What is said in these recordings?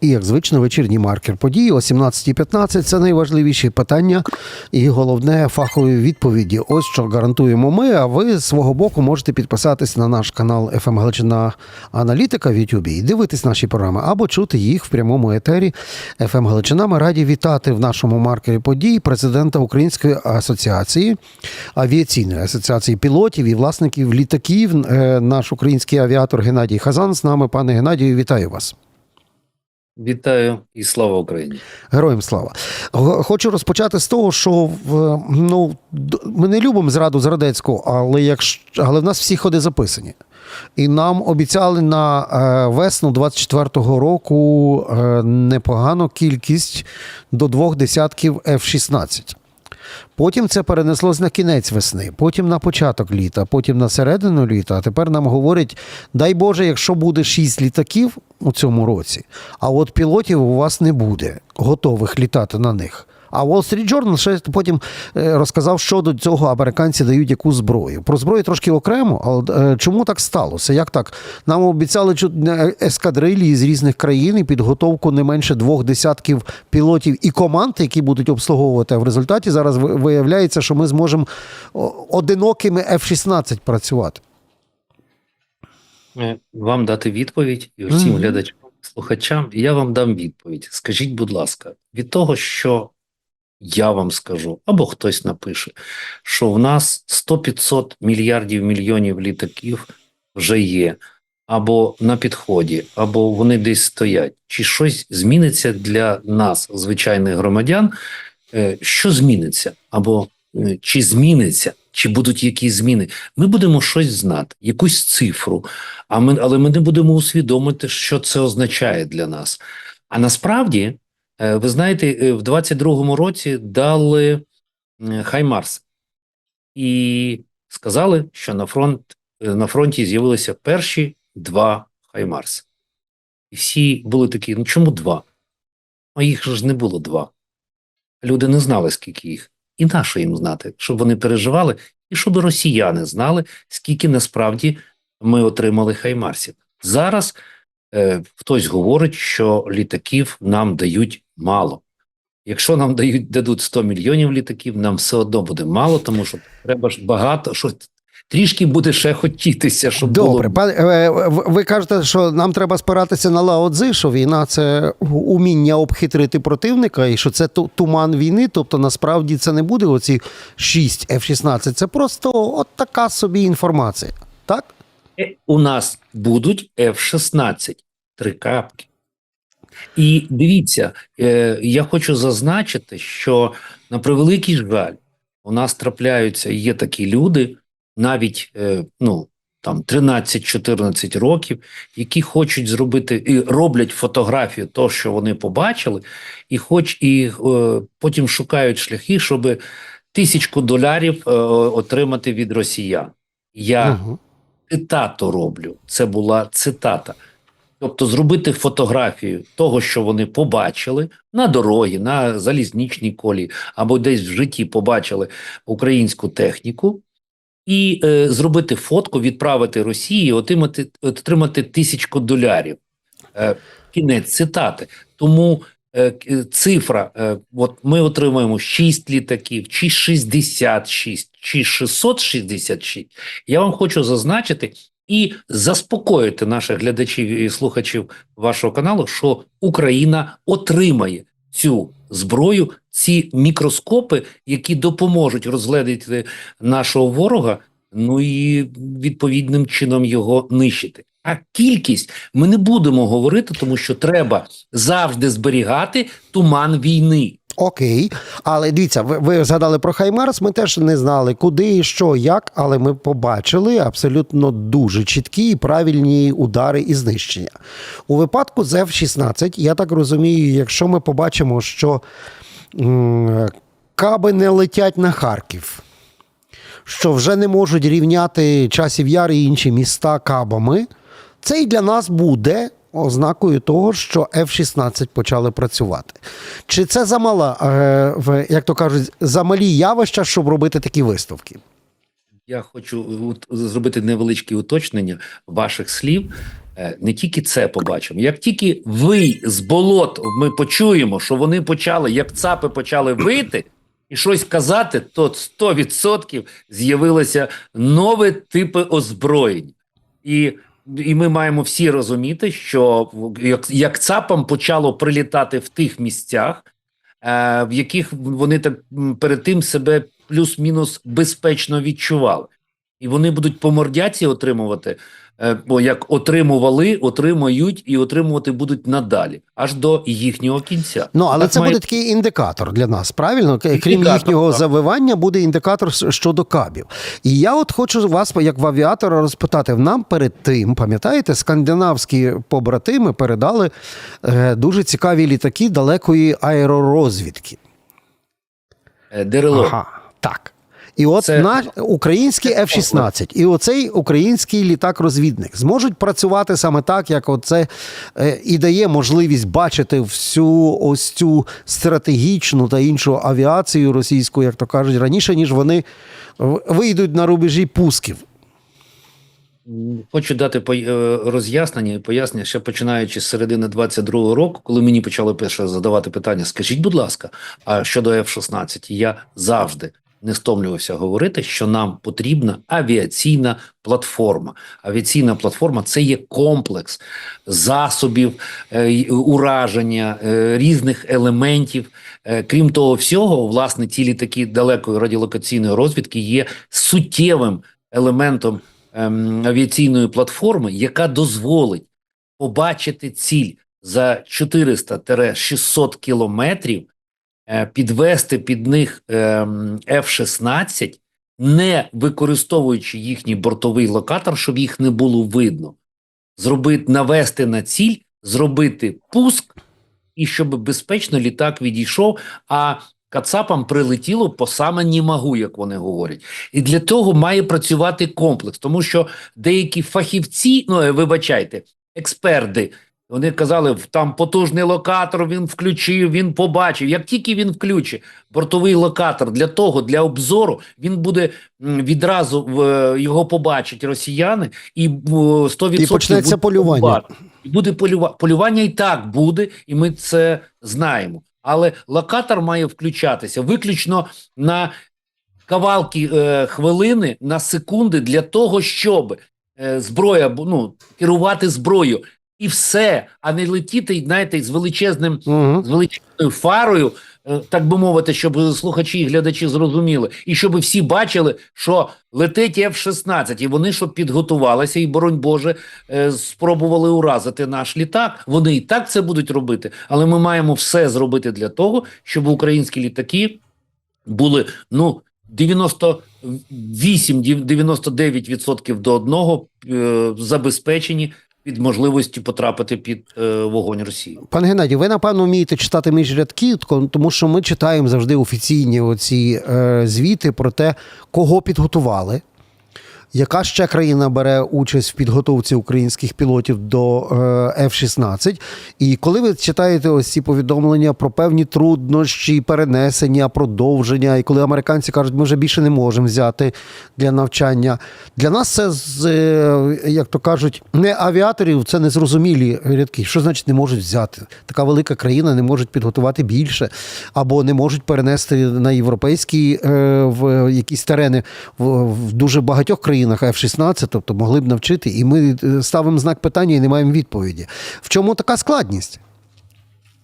І як звично, вечірній маркер події о 17.15 – це найважливіші питання і головне фахові відповіді. Ось що гарантуємо ми. А ви з свого боку можете підписатись на наш канал «ФМ Галичина Аналітика в Ютубі і дивитись наші програми або чути їх в прямому етері «ФМ Галичина. Ми раді вітати в нашому маркері подій президента Української асоціації авіаційної асоціації пілотів і власників літаків. е, Наш український авіатор Геннадій Хазан з нами. Пане Геннадію, вітаю вас. Вітаю і слава Україні. Героям слава. Хочу розпочати з того, що ну, ми не любимо зраду зрадецьку, але, якщо, але в нас всі ходи записані. І нам обіцяли на е, весну 24-го року е, непогану кількість до двох десятків F-16. Потім це перенеслось на кінець весни, потім на початок літа, потім на середину літа. А тепер нам говорять: дай Боже, якщо буде шість літаків у цьому році, а от пілотів у вас не буде готових літати на них. А Wall Street Journal ще потім е, розказав, що до цього американці дають яку зброю. Про зброю трошки окремо, але е, чому так сталося? Як так? Нам обіцяли чуть ескадрилії з різних країн і підготовку не менше двох десятків пілотів і команд, які будуть обслуговувати. А в результаті зараз виявляється, що ми зможемо одинокими F-16 працювати. Е, Вам дати відповідь і всім Мгм. глядачам, слухачам. Я вам дам відповідь. Скажіть, будь ласка, від того, що я вам скажу, або хтось напише, що в нас 100-500 мільярдів мільйонів літаків вже є, або на підході, або вони десь стоять. Чи щось зміниться для нас, звичайних громадян? Е, Що зміниться? Або е, чи зміниться, чи будуть якісь зміни? Ми будемо щось знати, якусь цифру, а ми, але ми не будемо усвідомити, що це означає для нас. А насправді, е, ви знаєте, е, в 22-му році дали е, Хаймарс і сказали, що на фронт на фронті з'явилися перші два Хаймарс. І всі були такі: ну чому два? А їх ж не було два. Люди не знали, скільки їх. І нащо їм знати, щоб вони переживали, і щоб росіяни знали, скільки насправді ми отримали Хаймарсів. Зараз е, хтось говорить, що літаків нам дають мало. Якщо нам дають дадуть 100 мільйонів літаків, нам все одно буде мало, тому що треба ж багато, що трішки буде ще хотітися, щоб Добре, було. пане, е, ви кажете, що нам треба спиратися на Лао Цзи, що війна це уміння обхитрити противника, і що це туман війни. Тобто, насправді це не буде оці 6 F-16, це просто от така собі інформація. Так? Е, У нас будуть F-16, три капки. І дивіться, е, я хочу зазначити, що на превеликий жаль, у нас трапляються є такі люди, навіть е, ну, там 13-14 років, які хочуть зробити і роблять фотографію того, що вони побачили, і хоч і е, потім шукають шляхи, щоб тисячку долярів е, отримати від росіян. Я Угу. цитату роблю. Це була цитата. Тобто зробити фотографію того, що вони побачили на дорогі, на залізничній колії або десь в житті побачили українську техніку, і е, зробити фотку, відправити Росії, отримати, отримати тисячку долярів. Е, кінець цитати. Тому е, цифра, е, от ми отримуємо 6 літаків, чи 66, чи 666. Я вам хочу зазначити і заспокоїти наших глядачів і слухачів вашого каналу, що Україна отримає цю зброю, ці мікроскопи, які допоможуть розгледіти нашого ворога, ну і відповідним чином його нищити. А кількість ми не будемо говорити, тому що треба завжди зберігати туман війни. Окей, але дивіться, ви, ви згадали про Хаймарс. Ми теж не знали, куди і що, як, але ми побачили абсолютно дуже чіткі і правильні удари і знищення. У випадку з F-16, я так розумію, якщо ми побачимо, що м, каби не летять на Харків, що вже не можуть рівняти часів яр і інші міста кабами, це і для нас буде ознакою того, що F-16 почали працювати. Чи це замала, е, як то кажуть, замалі явища, щоб робити такі виставки? Я хочу зробити невеличке уточнення ваших слів. е, не тільки це побачимо. Як тільки ви з болот ми почуємо, що вони почали, як цапи почали вийти і щось казати, то 100% з'явилися нові типи озброєнь. І, і ми маємо всі розуміти, що як, як ЦАПам почало прилітати в тих місцях, е, в яких вони так перед тим себе плюс-мінус безпечно відчували. І вони будуть по мордяці отримувати, е, бо як отримували, отримують і отримувати будуть надалі, аж до їхнього кінця. Ну, але Так це має- буде такий індикатор для нас, правильно? Крім Індикатор, їхнього так. завивання, буде індикатор щодо кабів. І я от хочу вас, як в авіатора, розпитати. Нам перед тим, пам'ятаєте, скандинавські побратими передали е, дуже цікаві літаки далекої аеророзвідки. Е, Дерело. Ага, так. І от Це- на український це F-16. і оцей український літак-розвідник. Зможуть працювати саме так, як оце е, і дає можливість бачити всю ось цю стратегічну та іншу авіацію російську, як то кажуть, раніше, ніж вони вийдуть на рубежі пусків. Хочу дати е, роз'яснення і пояснення, ще починаючи з середини 22-го року, коли мені почали перше задавати питання, скажіть, будь ласка, а щодо F-16, я завжди не стомлювався говорити, що нам потрібна авіаційна платформа. Авіаційна платформа це є комплекс засобів, е, ураження, е, різних елементів. Е, Крім того всього, власне, ті літаки далекої радіолокаційної розвідки є суттєвим елементом ем, авіаційної платформи, яка дозволить побачити ціль за 400-600 кілометрів, підвести під них ем, F-16, не використовуючи їхній бортовий локатор, щоб їх не було видно, зробити навести на ціль, зробити пуск, і щоб безпечно літак відійшов. А Кацапам прилетіло по саме не могу, як вони говорять. І для того має працювати комплекс, тому що деякі фахівці, ну е, вибачайте, експерти, вони казали, «В- там потужний локатор, він включив, він побачив. Як тільки він включить бортовий локатор для того, для обзору, він буде відразу е, його побачать росіяни, і в, 100% І почнеться буде полювання. І буде полюва... полювання і так буде, і ми це знаємо. Але локатор має включатися виключно на кавалки е, хвилини, на секунди для того, щоб е, зброя ну, керувати зброєю. І все, а не летіти, знаєте, з величезним Угу. з величезною фарою, е, так би мовити, щоб слухачі і глядачі зрозуміли, і щоб всі бачили, що летить F-16, і вони щоб підготувалися, і боронь Боже, е, спробували уразити наш літак. Вони і так це будуть робити, але ми маємо все зробити для того, щоб українські літаки були ну 98-99% до одного е, забезпечені під можливості потрапити під е, вогонь Росії. Пане Геннадію, ви напевно вмієте читати між рядків, тому що ми читаємо завжди офіційні оці е, звіти про те, кого підготували. Яка ще країна бере участь в підготовці українських пілотів до е, F-16? І коли ви читаєте ось ці повідомлення про певні труднощі, перенесення, продовження, і коли американці кажуть, ми вже більше не можемо взяти для навчання, для нас це е, як то кажуть, не авіаторів, це незрозумілі рядки. Що значить не можуть взяти? Така велика країна не можуть підготувати більше, або не можуть перенести на європейські е, в якісь терени в дуже багатьох країнах F-16, тобто могли б навчити, і ми е, ставимо знак питання і не маємо відповіді. В чому така складність?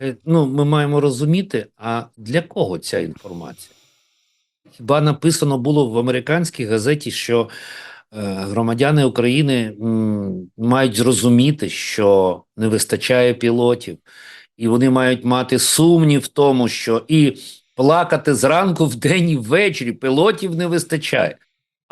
Е, Ну, ми маємо розуміти, а для кого ця інформація? Хіба написано було в американській газеті, що е, громадяни України мають зрозуміти, що не вистачає пілотів, і вони мають мати сумнів в тому, що і плакати зранку, вдень і ввечері пілотів не вистачає.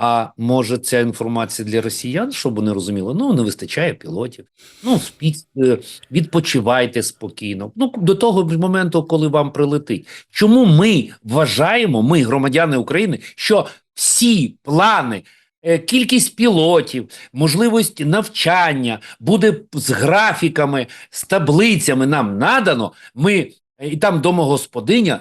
А може, ця інформація для росіян, щоб вони розуміли, ну не вистачає пілотів. Ну, спіть, е, відпочивайте спокійно. Ну до того моменту, коли вам прилетить. Чому ми вважаємо, ми, громадяни України, що всі плани, е, кількість пілотів, можливість навчання буде з графіками, з таблицями нам надано. Ми і там домогосподиня,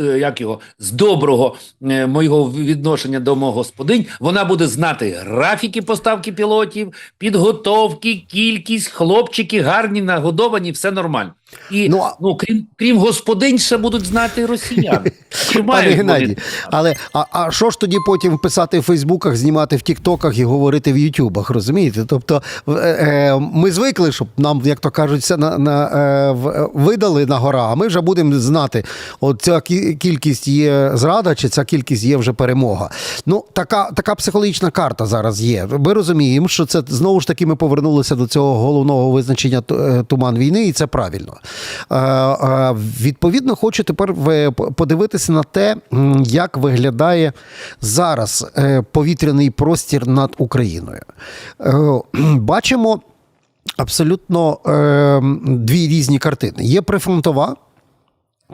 е, як його, з доброго е, моєго відношення домогосподинь, вона буде знати графіки поставки пілотів, підготовки, кількість, хлопчики гарні, нагодовані, все нормально. І Ну, ну, крім, крім господинь, ще будуть знати росіяни. Пане Геннадій, але а, а що ж тоді потім писати в Фейсбуках, знімати в Тіктоках і говорити в Ютубах, розумієте? Тобто е, е, ми звикли, щоб нам, як то кажуть, все на, на, е, видали на гора, а ми вже будемо знати, от ця кі- кількість є зрада, чи ця кількість є вже перемога. Ну, така, така психологічна карта зараз є. Ми розуміємо, що це знову ж таки ми повернулися до цього головного визначення е, туман війни, і це правильно. Е, е, Відповідно, хочу тепер ви подивитися на те, як виглядає зараз е, повітряний простір над Україною. Бачимо абсолютно дві різні картини. Є прифронтова.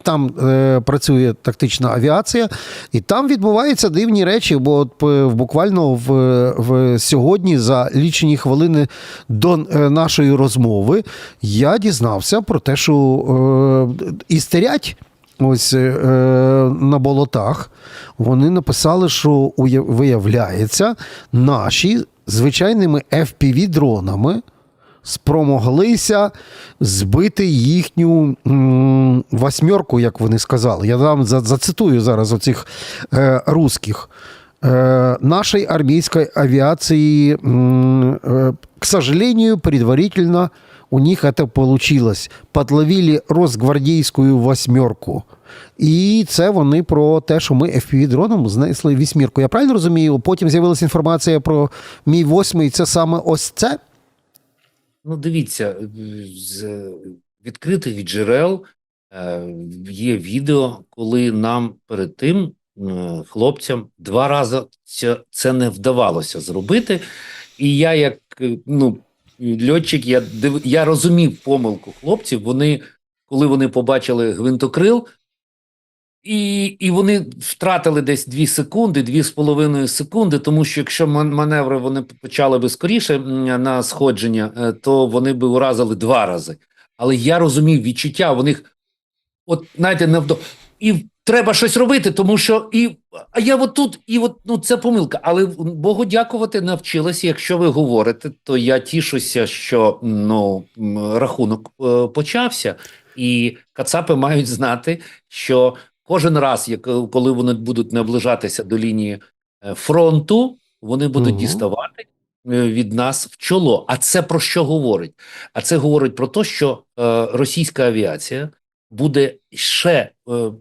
Там е, працює тактична авіація, і там відбуваються дивні речі. Бо от е, буквально в, в сьогодні, за лічені хвилини до е, нашої розмови, я дізнався про те, що е, істерять. Ось е, на болотах вони написали, що виявляється, наші звичайними FPV-дронами спромоглися збити їхню м, восьмерку, як вони сказали. Я вам за- зацитую зараз оцих е, русських. Э, нашей армейской авиации, м, э, к сожалению, предварительно у них это получилось. Подловили Росгвардійську восьмерку. І це вони про те, що ми FPV-дроном знесли вісьмірку. Я правильно розумію? Потім з'явилася інформація про мій восьмий. Це саме ось це? Ну, дивіться, з відкритих джерел е, є відео, коли нам перед тим е, хлопцям два рази це, не вдавалося зробити. І я, як е, ну, льотчик, я, див, я розумів помилку хлопців. Вони, коли вони побачили гвинтокрил, і, і вони втратили десь 2 секунди, 2,5 секунди, тому що якщо ман- маневри вони почали би скоріше на сходження, е, то вони би уразили два рази. Але я розумів відчуття, у них, от знаєте, не вдо... і треба щось робити, тому що і а я от тут, і от ну це помилка. Але Богу дякувати навчилася. Якщо ви говорите, то я тішуся, що ну рахунок е, почався, і кацапи мають знати, що кожен раз, як коли вони будуть наближатися до лінії е, фронту, вони будуть Мгм. діставати е, від нас в чоло. А це про що говорить? А це говорить про те, що е, російська авіація буде ще е,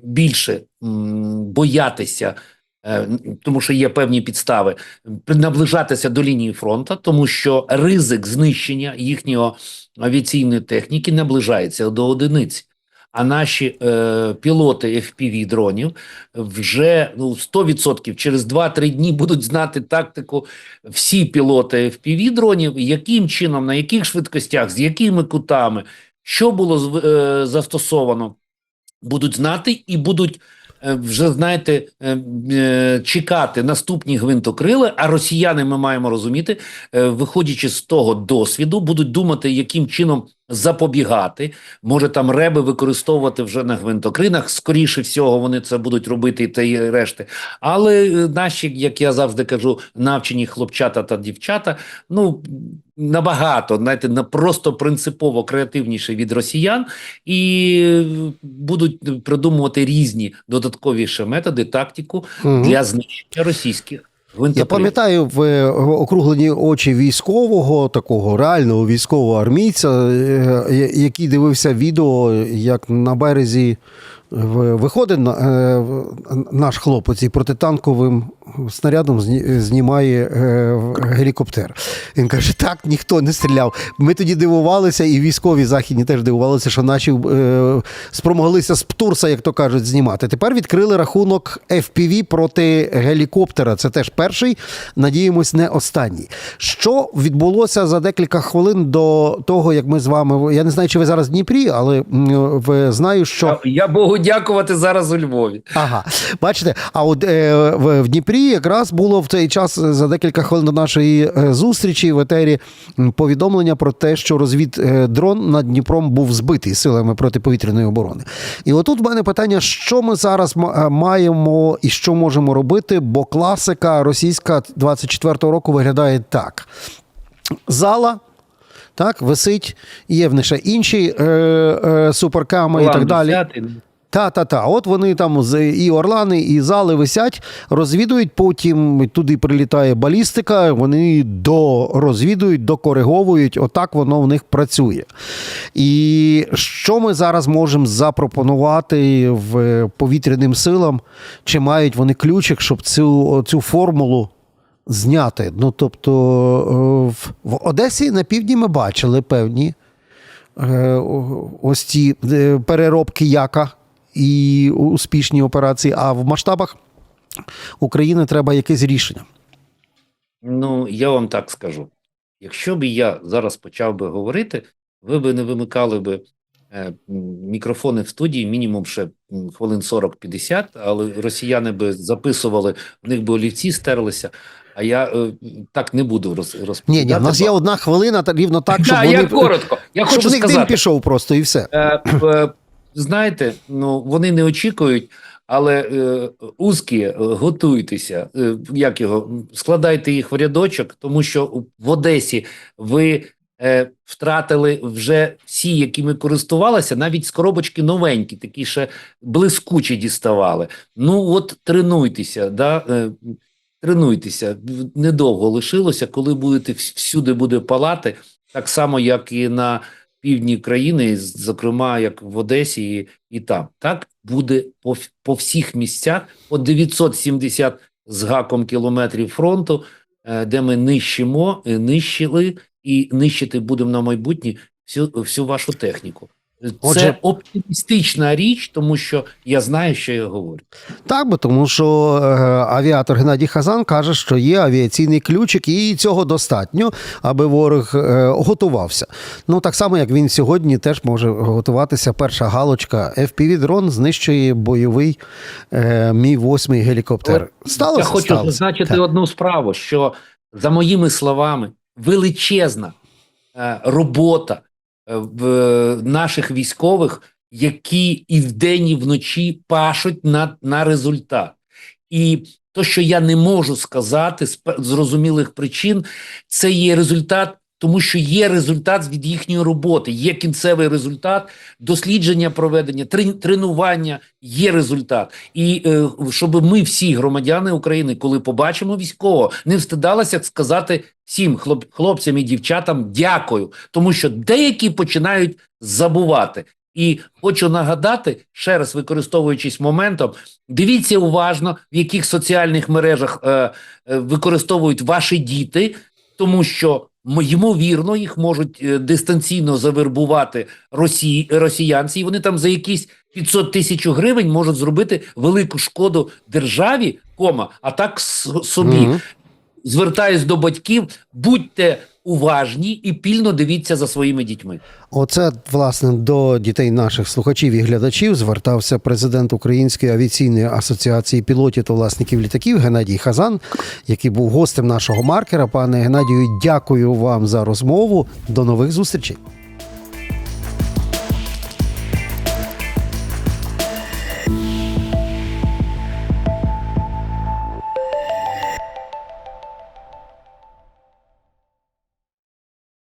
більше м, боятися. е, Тому що є певні підстави наближатися до лінії фронту, тому що ризик знищення їхнього авіаційної техніки наближається до одиниці. А наші е, пілоти FPV дронів вже ну 100% через 2-3 дні будуть знати тактику всі пілоти FPV дронів, яким чином, на яких швидкостях, з якими кутами, що було е, застосовано, будуть знати і будуть е, вже знаєте е, е, чекати наступні гвинтокрили. А росіяни ми маємо розуміти, виходячи з того досвіду, будуть думати, яким чином запобігати. Може там реби використовувати вже на гвинтокринах. Скоріше всього, вони це будуть робити і та й решти. Але е, наші, як я завжди кажу, навчені хлопчата та дівчата, ну набагато, знаєте, на просто принципово креативніше від росіян, і е, будуть придумувати різні додаткові ще методи, тактику Мгм. для знищення російських. Я пам'ятаю в е, округлені очі військового, такого реального військового армійця, е, який дивився відео, як на березі виходить е, наш хлопець і протитанковим снарядом зні- знімає е, гелікоптер. Він каже: так, ніхто не стріляв. Ми тоді дивувалися, і військові західні теж дивувалися, що наші е, спромоглися з птурса, як то кажуть, знімати. Тепер відкрили рахунок FPV проти гелікоптера. Це теж перший, надіємось, не останній. Що відбулося за декілька хвилин до того, як ми з вами. Я не знаю, чи ви зараз в Дніпрі, але знаю, що. Я, я Богу подякувати зараз у Львові. Ага, бачите, а от е, в, в Дніпрі якраз було в цей час за декілька хвилин до нашої е, зустрічі в етері повідомлення про те, що розвід е, дрон над Дніпром був збитий силами протиповітряної оборони. І отут в мене питання, що ми зараз е, маємо і що можемо робити, бо класика російська 24-го року виглядає так: зала. Так, висить, є в них ще інші е, е, суперками і так далі. десятий. Та, та, та. От вони там з і орлани, і зали висять, розвідують. Потім туди прилітає балістика. Вони дорозвідують, докориговують. Отак воно в них працює. І що ми зараз можемо запропонувати в повітряним силам? Чи мають вони ключик, щоб цю, цю формулу зняти? Ну тобто е, в, Одесі на півдні ми бачили певні е, ось ці е, переробки яка і успішні операції, а в масштабах України треба якесь рішення. Ну, я вам так скажу. Якщо б я зараз почав би говорити, ви б не вимикали би е, мікрофони в студії мінімум ще хвилин 40-50, але росіяни би записували, в них би олівці стерлися, а я е, так не буду роз, розповідати. Ні, ні, в нас є одна хвилина, та рівно так, щоб Да, вони я коротко. Я щоб хочу них дим пішов просто і все. Е, е, знаєте, ну вони не очікують, але е, узкі, е, готуйтеся. Е, як його складайте їх в рядочок, тому що в Одесі ви е, втратили вже всі, якими користувалися, навіть з коробочки новенькі, такі ще блискучі діставали. Ну от тренуйтеся, да. Е, Тренуйтеся, недовго лишилося, коли будете всюди буде палати, так само, як і на півдні країни, зокрема, як в Одесі і, і там. Так буде по, по всіх місцях, по 970 з гаком кілометрів фронту, е, де ми нищимо, е, нищили і нищити будемо на майбутнє всю, всю вашу техніку. Це Отже- оптимістична річ, тому що я знаю, що я говорю. Так, бо тому що е, авіатор Геннадій Хазан каже, що є авіаційний ключик, і цього достатньо, аби ворог е, готувався. Ну так само, як він сьогодні теж може готуватися. Перша галочка FPV-дрон знищує бойовий е, мі 8 гелікоптер. Сталося? Я хочу Сталося. зазначити Так. одну справу: що за моїми словами, величезна е, робота в е, наших військових, які і вдень, і вночі пашуть на, на результат. І то, що я не можу сказати з зрозумілих причин, це є результат. Тому що є результат від їхньої роботи, є кінцевий результат, дослідження проведення, трен- тренування, є результат. І е, щоб ми всі громадяни України, коли побачимо військового, не встидалися сказати всім хлоп, хлопцям і дівчатам дякую, тому що деякі починають забувати. І хочу нагадати, ще раз використовуючись моментом, дивіться уважно, в яких соціальних мережах е, е, використовують ваші діти, тому що ймовірно їх можуть е, дистанційно завербувати росі... росіянці, і вони там за якісь 500 тисяч гривень можуть зробити велику шкоду державі, кома, а так собі. собі. Мгм. Звертаюсь до батьків, будьте уважні і пільно дивіться за своїми дітьми. Оце власне до дітей наших слухачів і глядачів звертався президент Української авіаційної асоціації пілотів та власників літаків Геннадій Хазан, який був гостем нашого маркера. Пане Геннадію, дякую вам за розмову. До нових зустрічей.